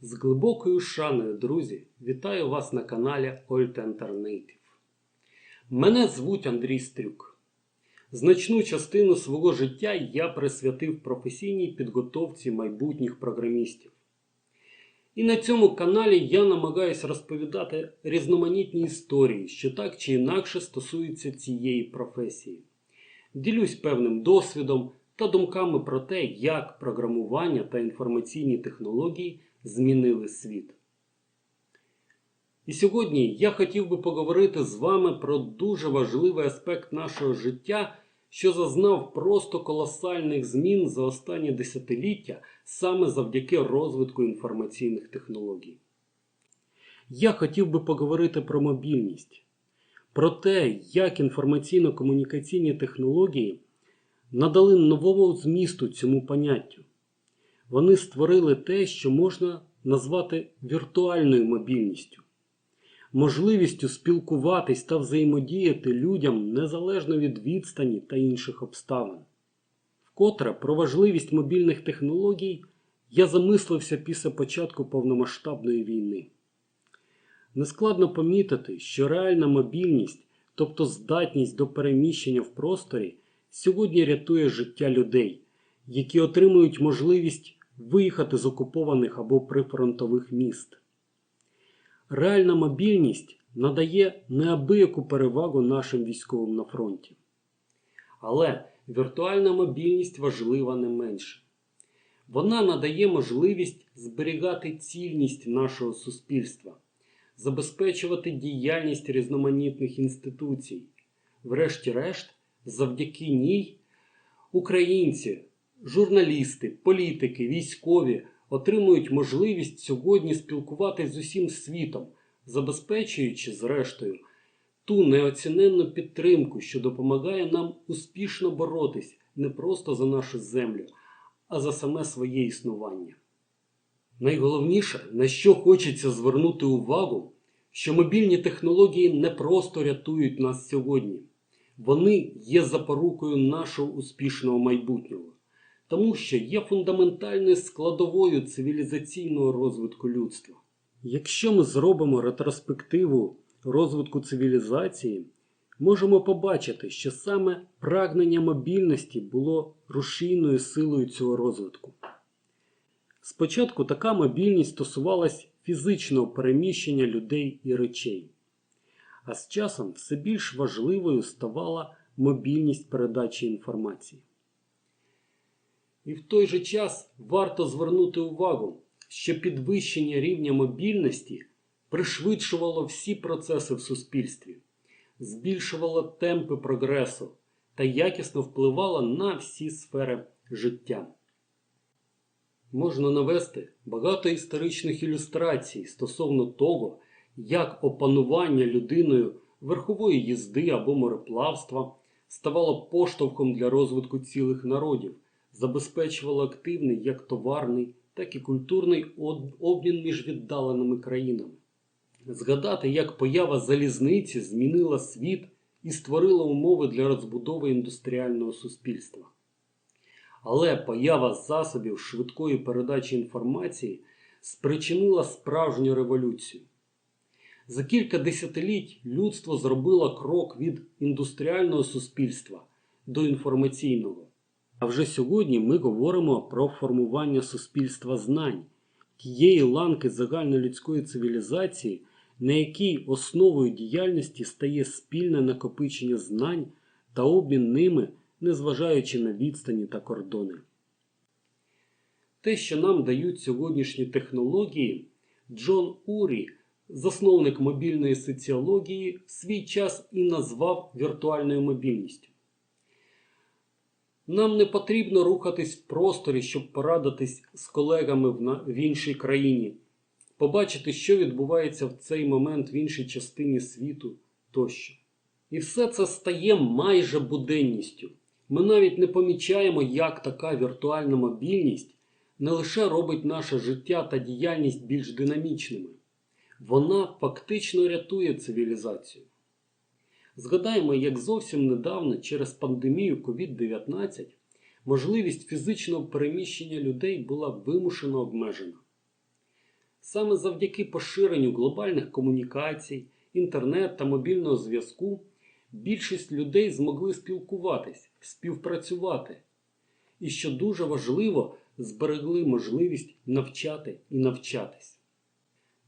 З глибокою шаною, друзі, вітаю вас на каналі Old Alternative. Мене звуть Андрій Стрюк. Значну частину свого життя я присвятив професійній підготовці майбутніх програмістів. І на цьому каналі я намагаюсь розповідати різноманітні історії, що так чи інакше стосуються цієї професії. Ділюсь певним досвідом та думками про те, як програмування та інформаційні технології змінили світ. І сьогодні я хотів би поговорити з вами про дуже важливий аспект нашого життя, що зазнав просто колосальних змін за останні десятиліття саме завдяки розвитку інформаційних технологій. Я хотів би поговорити про мобільність, про те, як інформаційно-комунікаційні технології надали новому змісту цьому поняттю. Вони створили те, що можна назвати віртуальною мобільністю, можливістю спілкуватись та взаємодіяти людям незалежно від відстані та інших обставин. Вкотре про важливість мобільних технологій я замислився після початку повномасштабної війни. Нескладно помітити, що реальна мобільність, тобто здатність до переміщення в просторі, сьогодні рятує життя людей, які отримують можливість виїхати з окупованих або прифронтових міст. Реальна мобільність надає неабияку перевагу нашим військовим на фронті. Але віртуальна мобільність важлива не менше. Вона надає можливість зберігати цільність нашого суспільства, забезпечувати діяльність різноманітних інституцій. Врешті-решт, завдяки ній українці, журналісти, політики, військові отримують можливість сьогодні спілкуватися з усім світом, забезпечуючи, зрештою, ту неоціненну підтримку, що допомагає нам успішно боротись не просто за нашу землю, а за саме своє існування. Найголовніше, на що хочеться звернути увагу, що мобільні технології не просто рятують нас сьогодні, вони є запорукою нашого успішного майбутнього, тому що є фундаментальною складовою цивілізаційного розвитку людства. Якщо ми зробимо ретроспективу розвитку цивілізації, можемо побачити, що саме прагнення мобільності було рушійною силою цього розвитку. Спочатку така мобільність стосувалась фізичного переміщення людей і речей, а з часом все більш важливою ставала мобільність передачі інформації. І в той же час варто звернути увагу, що підвищення рівня мобільності пришвидшувало всі процеси в суспільстві, збільшувало темпи прогресу та якісно впливало на всі сфери життя. Можна навести багато історичних ілюстрацій стосовно того, як опанування людиною верхової їзди або мореплавства ставало поштовхом для розвитку цілих народів, забезпечувало активний як товарний, так і культурний обмін між віддаленими країнами. Згадати, як поява залізниці змінила світ і створила умови для розбудови індустріального суспільства. Але поява засобів швидкої передачі інформації спричинила справжню революцію. За кілька десятиліть людство зробило крок від індустріального суспільства до інформаційного. А вже сьогодні ми говоримо про формування суспільства знань, тієї ланки загальнолюдської цивілізації, на якій основою діяльності стає спільне накопичення знань та обмін ними, незважаючи на відстані та кордони. Те, що нам дають сьогоднішні технології, Джон Урі, засновник мобільної соціології, в свій час і назвав віртуальною мобільністю. Нам не потрібно рухатись в просторі, щоб порадитись з колегами в іншій країні, побачити, що відбувається в цей момент в іншій частині світу тощо. І все це стає майже буденністю. Ми навіть не помічаємо, як така віртуальна мобільність не лише робить наше життя та діяльність більш динамічними, вона фактично рятує цивілізацію. Згадаємо, як зовсім недавно через пандемію COVID-19 можливість фізичного переміщення людей була вимушено обмежена. Саме завдяки поширенню глобальних комунікацій, інтернет та мобільного зв'язку більшість людей змогли спілкуватись, співпрацювати. І що дуже важливо, зберегли можливість навчати і навчатись.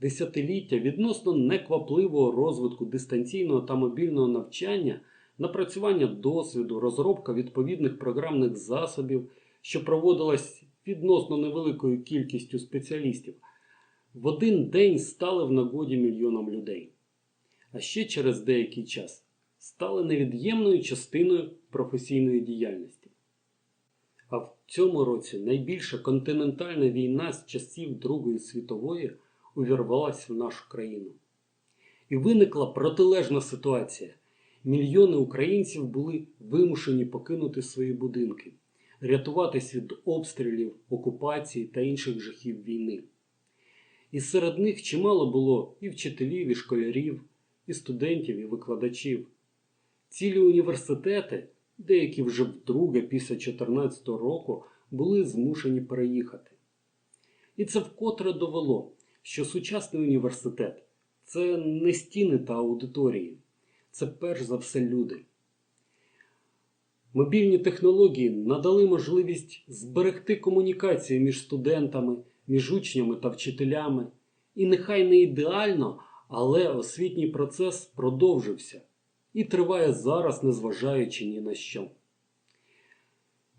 Десятиліття відносно неквапливого розвитку дистанційного та мобільного навчання, напрацювання досвіду, розробка відповідних програмних засобів, що проводилась відносно невеликою кількістю спеціалістів, в один день стали в нагоді мільйонам людей. А ще через деякий час стали невід'ємною частиною професійної діяльності. А в цьому році найбільша континентальна війна з часів Другої світової увірвалась в нашу країну. І виникла протилежна ситуація. Мільйони українців були вимушені покинути свої будинки, рятуватись від обстрілів, окупації та інших жахів війни. І серед них чимало було і вчителів, і школярів, і студентів, і викладачів. Цілі університети, деякі вже вдруге після 2014 року, були змушені переїхати. І це вкотре довело, що сучасний університет це не стіни та аудиторії, це перш за все люди. Мобільні технології надали можливість зберегти комунікації між студентами, між учнями та вчителями. І нехай не ідеально, але освітній процес продовжився і триває зараз, незважаючи ні на що.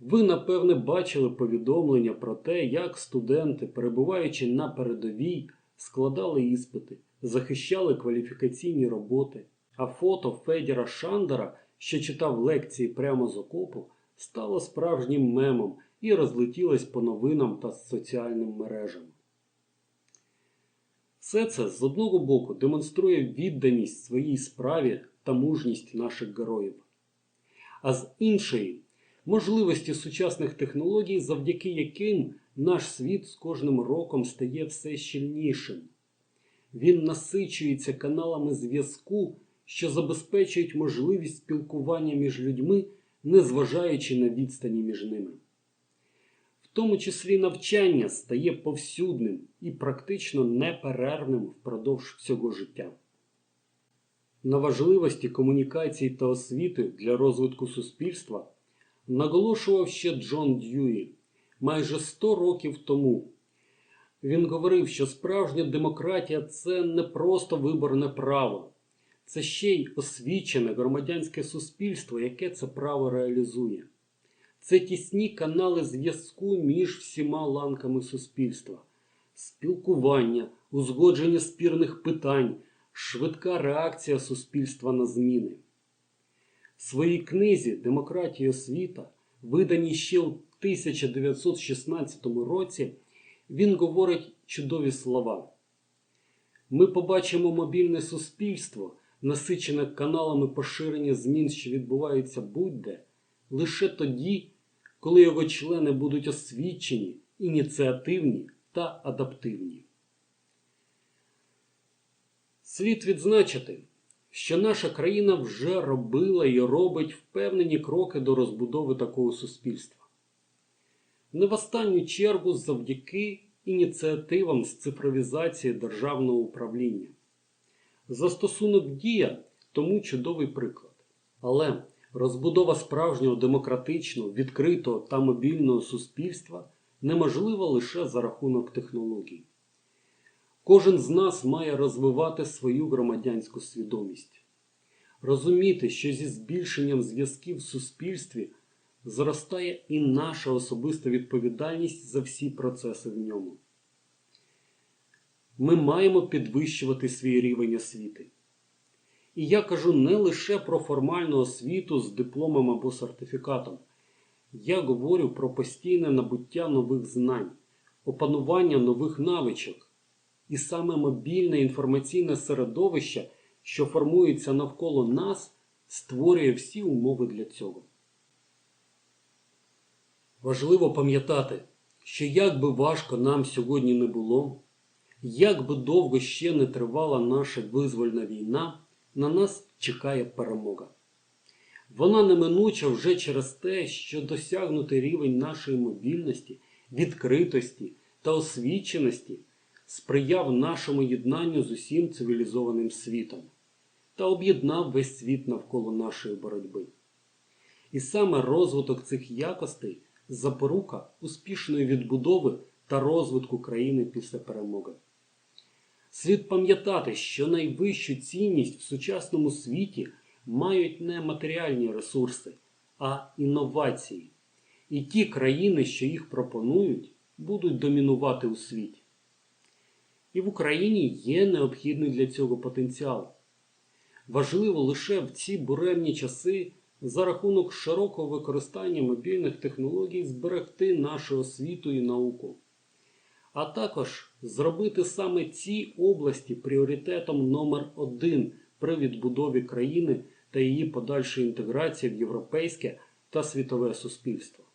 Ви, напевне, бачили повідомлення про те, як студенти, перебуваючи на передовій, складали іспити, захищали кваліфікаційні роботи, а фото Федіра Шандера, що читав лекції прямо з окопу, стало справжнім мемом і розлетілось по новинам та соціальним мережам. Все це з одного боку демонструє відданість своїй справі та мужність наших героїв, а з іншої можливості сучасних технологій, завдяки яким наш світ з кожним роком стає все щільнішим. Він насичується каналами зв'язку, що забезпечують можливість спілкування між людьми, незважаючи на відстані між ними. В тому числі навчання стає повсюдним і практично неперервним впродовж всього життя. На важливості комунікації та освіти для розвитку суспільства наголошував ще Джон Д'Юї майже 100 років тому. Він говорив, що справжня демократія це не просто виборне право, це ще й освічене громадянське суспільство, яке це право реалізує. Це тісні канали зв'язку між всіма ланками суспільства, спілкування, узгодження спірних питань, швидка реакція суспільства на зміни. В своїй книзі Демократія освіта, виданій ще у 1916 році, він говорить чудові слова. Ми побачимо мобільне суспільство, насичене каналами поширення змін, що відбуваються будь-де, лише тоді, коли його члени будуть освічені, ініціативні та адаптивні. Слід відзначити, що наша країна вже робила і робить впевнені кроки до розбудови такого суспільства. Не в останню чергу завдяки ініціативам з цифровізації державного управління. Застосунок дія тому чудовий приклад. Але розбудова справжнього демократичного, відкритого та мобільного суспільства неможлива лише за рахунок технологій. Кожен з нас має розвивати свою громадянську свідомість, розуміти, що зі збільшенням зв'язків в суспільстві зростає і наша особиста відповідальність за всі процеси в ньому. Ми маємо підвищувати свій рівень освіти. І я кажу не лише про формальну освіту з дипломом або сертифікатом. Я говорю про постійне набуття нових знань, опанування нових навичок. І саме мобільне інформаційне середовище, що формується навколо нас, створює всі умови для цього. Важливо пам'ятати, що як би важко нам сьогодні не було, як би довго ще не тривала наша визвольна війна, на нас чекає перемога. Вона неминуча вже через те, що досягнутий рівень нашої мобільності, відкритості та освіченості сприяв нашому єднанню з усім цивілізованим світом та об'єднав весь світ навколо нашої боротьби. І саме розвиток цих якостей запорука успішної відбудови та розвитку країни після перемоги. Слід пам'ятати, що найвищу цінність в сучасному світі мають не матеріальні ресурси, а інновації. І ті країни, що їх пропонують, будуть домінувати у світі. І в Україні є необхідний для цього потенціал. Важливо лише в ці буремні часи за рахунок широкого використання мобільних технологій зберегти нашу освіту і науку, а також зробити саме ці області пріоритетом номер один при відбудові країни та її подальшої інтеграції в європейське та світове суспільство.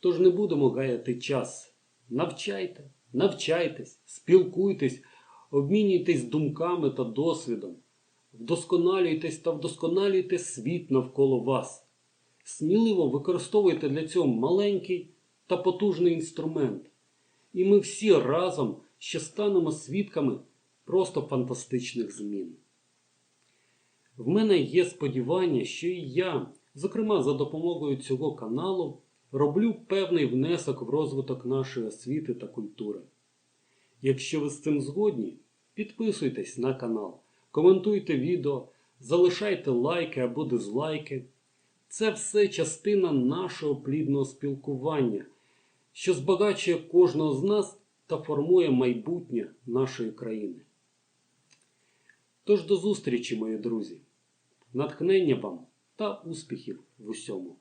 Тож не будемо гаяти час. Навчайте, навчайтесь, спілкуйтесь, обмінюйтесь думками та досвідом, вдосконалюйтесь та вдосконалюйте світ навколо вас. Сміливо використовуйте для цього маленький та потужний інструмент. І ми всі разом ще станемо свідками просто фантастичних змін. В мене є сподівання, що і я, зокрема за допомогою цього каналу, роблю певний внесок в розвиток нашої освіти та культури. Якщо ви з цим згодні, підписуйтесь на канал, коментуйте відео, залишайте лайки або дизлайки. Це все частина нашого плідного спілкування, що збагачує кожного з нас та формує майбутнє нашої країни. Тож до зустрічі, мої друзі! Натхнення вам та успіхів в усьому!